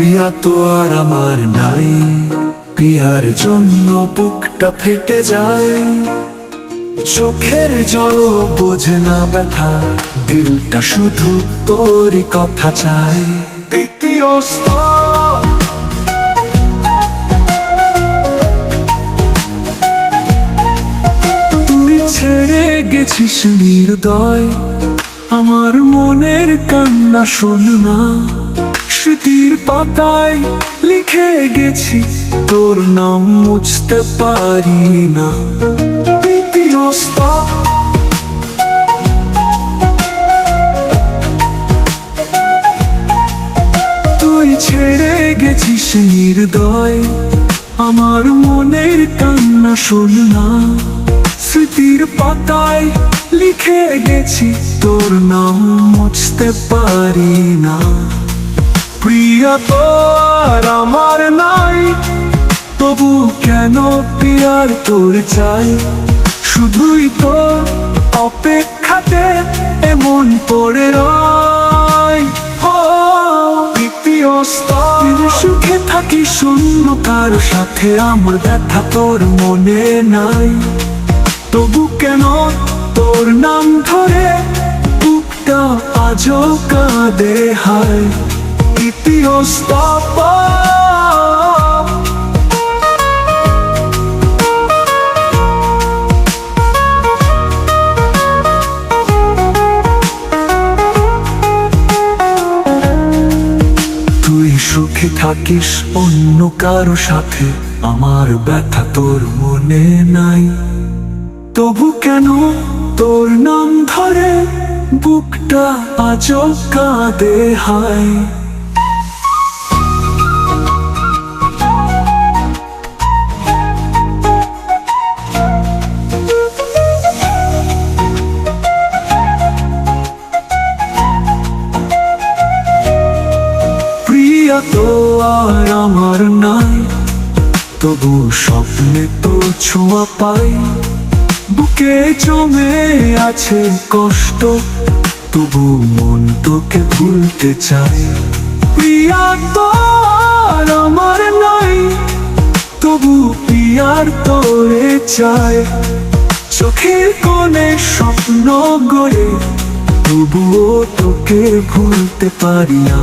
প্রিয়া তো আর আমার নাই। প্রিয়ার জন্য বুকটা ফেটে যায়। চোখের জল বোঝে না ব্যথা। দিলটা শুধু তোরই কথা চায়। দ্বিতীয় স্তর। তুই ছেড়ে গেছিস নির্দয়। আমার মনের কান্না শোন না। স্মৃতির পাতায় লিখে গেছি, তোর নাম মুছতে পারি না। তুই ছেড়ে গেছিস নির্দয়, আমার মনের কান্না শোন না। স্মৃতির পাতায় লিখে গেছি, তোর নাম মুছতে পারি না। প্রিয়া তো আর আমার নাই। তবু কেন প্রিয়ার তোর চাই? শুধুই তো অপেক্ষাতে এমন পড়ে সুখে থাকি শূন্য, কার সাথে আমার ব্যথা তোর মনে নাই। তবু কেন তোর নাম ধরে বুকটা আজও কাঁদে হায়? স্তব তুই সুখে থাকিস অন্য কারও সাথে। আমার ব্যথা তোর মনে নাই। তবু কেন তোর নাম ধরে? বুকটা আজও কাঁদে হায়। তো আর আমার নাই, তবু স্বপ্নে তো ছোঁয়া পাই। বুকে জমে আছে কষ্ট, তবু মন তোকে ভুলতে চাই প্রিয়া তো আর আমার নাই, তবু প্রিয়ার তোরে চায়। চোখের কোণে স্বপ্ন গড়ে, তবুও তোকে ভুলতে পারি না।